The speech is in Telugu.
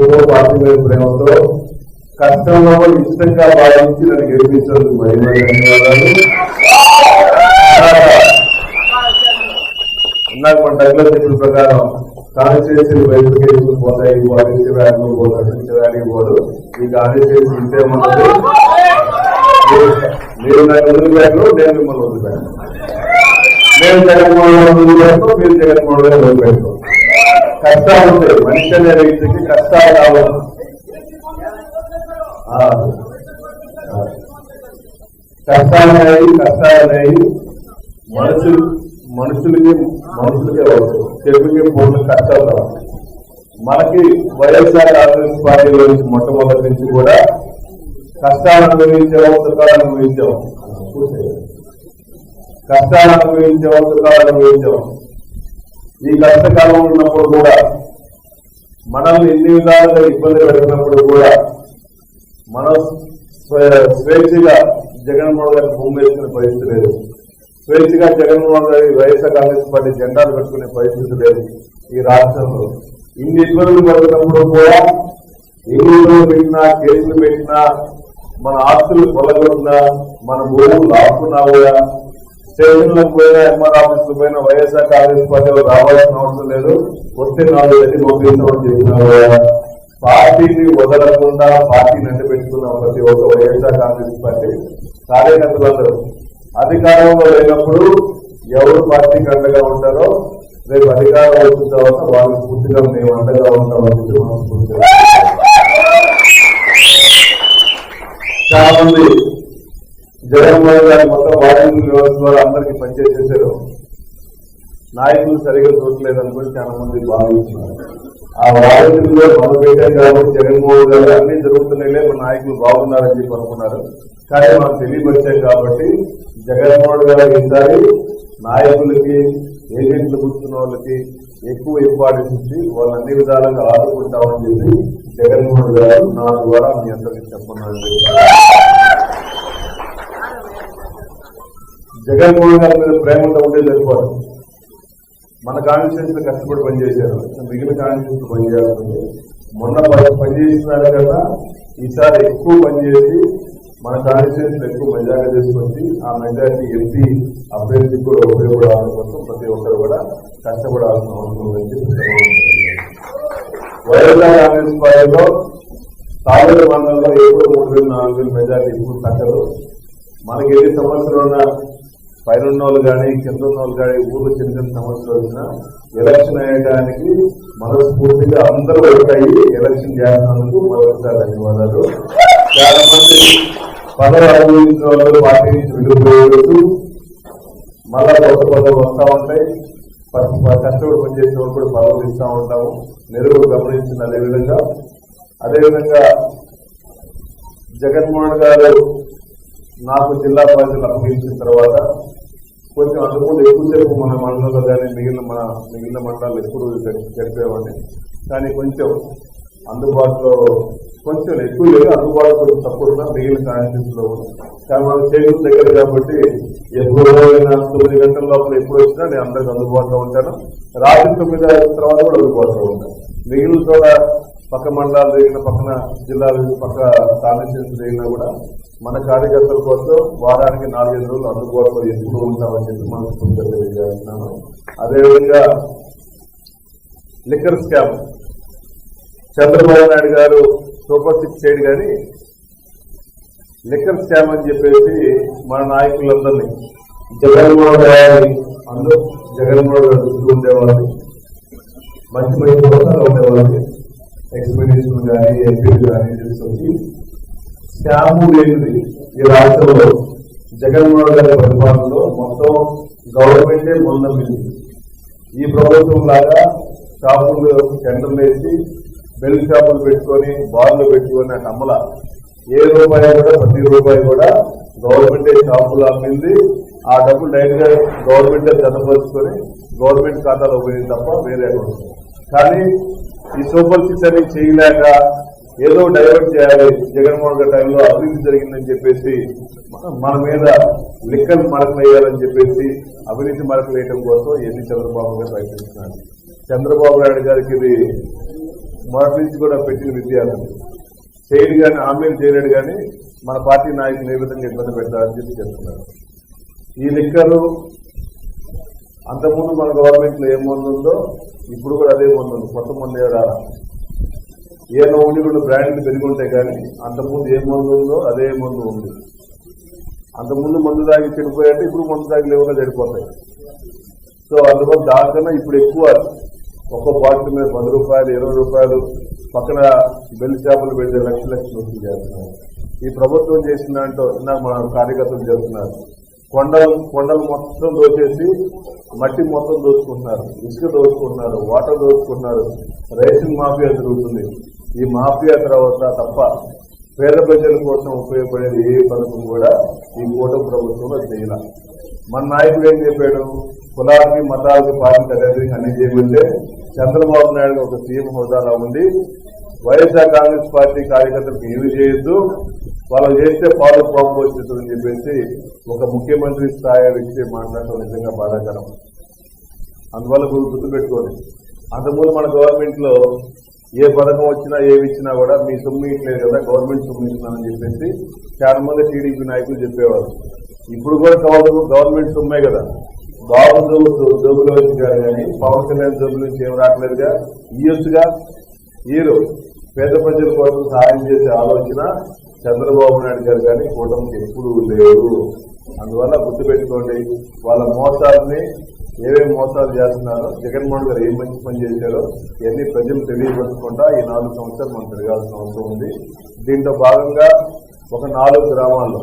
పూర్వ పార్టీ మీద ప్రేమతో కష్టంలో ఇష్టంగా భావించి నన్ను గెలిపించినందుకు మరి ధన్యవాదాలు. ఇందాక మన దగ్గర చెప్పిన ప్రకారం కాన్స్టిట్యూన్సీ బయటకు వేసుకుని పోతాయి వారికి వ్యాధులు పోతాయి వ్యాధి పోదు ఈ కాన్స్టిట్యూన్సీ ఇంతే మనకు మీరు నాకు వదిలిపెట్టరు నేను మిమ్మల్ని వదిలిపెట్టను. నేను జగన్మోహన్ రెడ్డి వదిలిపెట్టను మీరు జగన్మోహన్ రెడ్డి వదిలిపెట్టరు. కష్టాలు ఉంటాయి. మనిషి అనే వ్యక్తికి కష్టాలు కావాలి కష్టాలు అనేవి కష్టాలు అనేవి మనుషులు మనుషులకి మనుషులకే వస్తాయి తెలుగుకి పూర్ణ కష్టాలు మనకి వైఎస్ఆర్ కాంగ్రెస్ పార్టీ గురించి మొట్టమొదటి నుంచి కూడా కష్టాలు అనుభవించాము సుఖాలు అనుభవించాము కష్టాలు అనుభవించాము సుఖాలు అనుభవించాము ఈ కష్టకాలం ఉన్నప్పుడు కూడా మనల్ని ఎన్ని విధాలుగా ఇబ్బంది పెట్టినప్పుడు కూడా మనం స్వే- స్వేచ్ఛగా జగన్మోహన్ గారి భూమి వేసుకునే పరిస్థితి లేదు. స్వేచ్ఛగా జగన్మోహన్ గారి వైఎస్ఆర్ కాంగ్రెస్ పార్టీ జెండాలు పెట్టుకునే పరిస్థితి లేదు ఈ రాష్ట్రంలో. ఇన్ని ఇబ్బందులు పడుతున్నప్పుడు కూడా ఎన్ని పెట్టినా కేసులు పెట్టినా మన ఆస్తులు కొలగొట్టినా మన భూములు లాక్కున్నా కూడా స్టేషన్లకు పోయినా ఎంఆర్ ఆఫీసులకు పోయినా వైఎస్ఆర్ కాంగ్రెస్ పార్టీలో రావాల్సిన అవసరం లేదు. వస్తే నాలుగు గట్టి పంపించడం పార్టీని వదలకుండా పార్టీని అంటపెట్టుకున్న ప్రతి ఒక్క వైఎస్ఆర్ కాంగ్రెస్ పార్టీ కార్యకర్తలందరూ అధికారంలో లేనప్పుడు ఎవరు పార్టీకి అండగా ఉంటారో రేపు అధికారం వచ్చిన తర్వాత వాళ్ళకి పూర్తిగా మేము అండగా ఉంటామని చెప్పి మనం చాలా మంది జగన్మోహన్ గారి మొత్తం వాలంటీర్ వ్యవస్థ ద్వారా అందరికీ పనిచేసేసారు నాయకులు సరిగా చూడలేదు అనుకుని చాలా మంది భావించినారు ఆ వాలంటీర్లో మనం పెట్టాం కాబట్టి జగన్మోహన్ గారు అన్ని జరుగుతున్నాయిలే మన నాయకులు బాగున్నారని చెప్పి అనుకున్నారు. కానీ మనం తెలియపరిచాం కాబట్టి జగన్మోహన్ గారు ఈసారి నాయకులకి ఏజెంట్లు కూర్చున్న వాళ్ళకి ఎక్కువ ఇంపార్టెన్స్ ఇచ్చి వాళ్ళు అన్ని విధాలుగా ఆదుకుంటామని చెప్పి జగన్మోహన్ గారు నా ద్వారా మీ అందరికీ చెప్పన్నారు జగన్మోహన్ గారి మీద ప్రేమ ఉంటే సరిపోదు మన కాన్స్టిట్యూన్స్ కష్టపడి పనిచేశారు. మిగిలిన కాన్స్టిట్యూన్స్ పనిచేయాల్సింది. మొన్న ప- పనిచేసిన కన్నా ఈసారి ఎక్కువ పనిచేసి మన కాన్స్టిట్యూన్స్ ఎక్కువ మెజారిటీ తీసుకొచ్చి ఆ మెజారిటీ ఎంపీ అభ్యర్థికి కూడా ఉపయోగపడాలని కోసం ప్రతి ఒక్కరు కూడా కష్టపడాల్సిన అవసరం ఉందని చెప్పి వైఎస్ఆర్ కాంగ్రెస్ పార్టీలో తాలూరు మండలంలో ఎప్పుడు మూడు వేలు నాలుగు వేలు మెజారిటీ ఎక్కువ తగ్గదు. మనకి ఎన్ని సమస్యలు ఉన్నా పైన ఉన్న వాళ్ళు కానీ కింద ఉన్న వాళ్ళు కానీ ఊర్లో చిన్న చిన్న సమస్యలు వచ్చినా ఎలక్షన్ అయ్యడానికి మనస్ఫూర్తిగా అందరూ ఒకటయ్యి ఎలక్షన్ చేస్తున్నందుకు మరొకసారి ధన్యవాదాలు. చాలా మంది పదవి అనుభవించిన వాళ్ళు పార్టీ నుంచి వెళ్ళిపోయేటట్టు మళ్ళా కొత్త పదవులు వస్తూ ఉంటాయి. కష్టపడి పనిచేసే వాళ్ళు కూడా పదవులు ఇస్తూ ఉంటాము. నెరుగు గమనించిన అదేవిధంగా. అదేవిధంగా జగన్మోహన్ గారు నాకు జిల్లా పరిషత్ అప్పగించిన తర్వాత కొంచెం అందుకుంటే ఎక్కువసేపు మన మండలంలో కానీ మిగిలిన మన మిగిలిన మండలాలు ఎప్పుడు గడిపేవాడిని కానీ కొంచెం అందుబాటులో కొంచెం ఎక్కువ లేదు. అందుబాటులో కొంచెం తక్కువ మిగిలిన కాన్స్టిట్యూన్స్లో కానీ మనం చేయడం దగ్గర కాబట్టి ఎప్పుడు తొమ్మిది గంటల లోపల ఎప్పుడు వచ్చినా నేను అందరికి అందుబాటులో ఉంటాను. రాత్రి తొమ్మిది తర్వాత కూడా అందుబాటులో ఉంటాను. మిగిలిన చోట పక్క మండలాలు జరిగిన పక్కన జిల్లాలు పక్క కాన్స్టిట్యూన్స్ జరిగినా కూడా మన కార్యకర్తల కోసం వారానికి నాలుగైదు రోజులు అందుబాటులో ఎప్పుడు ఉంటామని చెప్పి మనం తెలియజేస్తున్నాను. అదేవిధంగా లిక్కర్ స్కామ్. చంద్రబాబు నాయుడు గారు సూపర్ సిక్స్ చేయడు కానీ లిక్కర్ స్కామ్ అని చెప్పేసి మన నాయకులందరినీ జగన్మోహన్ గారి అందరూ జగన్మోహన్ గారు చుట్టూ ఉండేవాళ్ళని మంచి మంచి ఉండేవాళ్ళని ఎక్స్పెడిషన్ కానీ ఎంపీలు కానీ తీసుకొచ్చి స్కాము లేనిది ఈ రాష్ట్రంలో జగన్మోహన్ గారి పరిపాలనలో మొత్తం గవర్నమెంటే ముందంపింది ఈ ప్రభుత్వం లాగా షాపులు టెండర్లు వేసి బెల్ షాపులు పెట్టుకొని బార్లు పెట్టుకొని అమ్మల ఏ రూపాయి కూడా ప్రతి రూపాయి కూడా గవర్నమెంటే షాపులు అమ్మింది. ఆ డబ్బులు డైరెక్ట్గా గవర్నమెంటే జతపరుచుకొని గవర్నమెంట్ ఖాతాలో పోయింది తప్ప వేరే కానీ ఈ సూపర్ సిక్స్ అని చేయలేక ఏదో డైవర్ట్ చేయాలి. జగన్మోహన్ గారి టైంలో అభివృద్ధి జరిగిందని చెప్పేసి మన- మీద లిక్కలు మరకలు వేయాలని చెప్పేసి అవినీతి మరకలు వేయడం కోసం ఎన్ని చంద్రబాబు గారు ప్రయత్నిస్తున్నారు. చంద్రబాబు నాయుడు గారికి ఇది మొదటి నుంచి కూడా పెట్టిన విద్యార్థులు చేయడు కానీ హామీలు చేయలేడు కానీ మన పార్టీ నాయకులు ఏ విధంగా ఇబ్బంది పెడతారని చెప్పి చెప్తున్నారు. ఈ లిక్కరు అంతకుముందు మన గవర్నమెంట్లో ఏం మందు ఉందో ఇప్పుడు కూడా అదే మందు ఉంది. కొత్త మందు రాలా. ఏ ఒకటి కూడా బ్రాండ్లు పెరిగి ఉంటాయి కానీ అంతకుముందు ఏ మందు ఉందో అదే మందు ఉంది. అంతకుముందు మందు తాగి చెడిపోయాయంటే ఇప్పుడు మందు తాగి లేవుగా చెడిపోతాయి. సో అందువల్ల దానికన్నా ఇప్పుడు ఎక్కువ ఒక్క బాటిల్ మీద పది రూపాయలు ఇరవై రూపాయలు పక్కన బెల్లి చేపలు పెడితే లక్ష లక్షలు వసూలు చేస్తున్నారు. ఈ ప్రభుత్వం చేసిన దాంట్లో ఇందాక మన కార్యకర్తలు చేస్తున్నారు కొండలు కొండలు మొత్తం దోచేసి మట్టి మొత్తం దోచుకుంటున్నారు. ఇసుక దోచుకుంటున్నారు వాటర్ దోచుకుంటున్నారు. రేషన్ మాఫియా జరుగుతుంది. ఈ మాఫియా తర్వాత తప్ప పేద ప్రజల కోసం ఉపయోగపడేది ఏ పథకం కూడా ఈ కూటమి ప్రభుత్వంలో చేయాల. మన నాయకుడు ఏం చెప్పాడు? కులాలకి మతాలకి పార్టీ అన్ని చేయమంటే చంద్రబాబు నాయుడు ఒక సీఎం హోదాలో ఉండి వైఎస్ఆర్ కాంగ్రెస్ పార్టీ కార్యకర్తలకు ఏమి చేయొద్దు. వాళ్ళు చేస్తే పాలు పాము వచ్చిందని చెప్పేసి ఒక ముఖ్యమంత్రి స్థాయి వ్యక్తి మాట్లాడటం నిజంగా బాధాకరం. అందువల్ల గుర్తుపెట్టుకోండి. అంతకుముందు మన గవర్నమెంట్లో ఏ పథకం వచ్చినా ఏమి ఇచ్చినా కూడా మీ సొమ్ము ఇట్లేదు కదా గవర్నమెంట్ సొమ్ము ఇస్తున్నానని చెప్పేసి చాలా మంది టీడీపీ నాయకులు చెప్పేవారు. ఇప్పుడు కూడా గవర్నమెంట్ గవర్నమెంట్ సొమ్మే కదా. బాబు జబ్బు జబ్బులో వచ్చి కానీ పవన్ కళ్యాణ్ జబ్బు నుంచి ఏం రావట్లేదుగా. ఇయ్యొచ్చుగా ఈరు పేద ప్రజల కోసం సహాయం చేసే ఆలోచన చంద్రబాబు నాయుడు గారు కానీ కూటమికి ఎప్పుడూ లేదు అందువల్ల గుర్తుపెట్టుకోండి వాళ్ళ మోసాలని ఏమేమి మోసాలు చేస్తున్నారో జగన్మోహన్ గారు ఏం మంచి పని చేశారో ఇవన్నీ ప్రజలు తెలియపరచుకుంటా ఈ నాలుగు సంవత్సరాలు మనం తిరగాల్సిన అవసరం ఉంది. దీంట్లో భాగంగా ఒక నాలుగు గ్రామాల్లో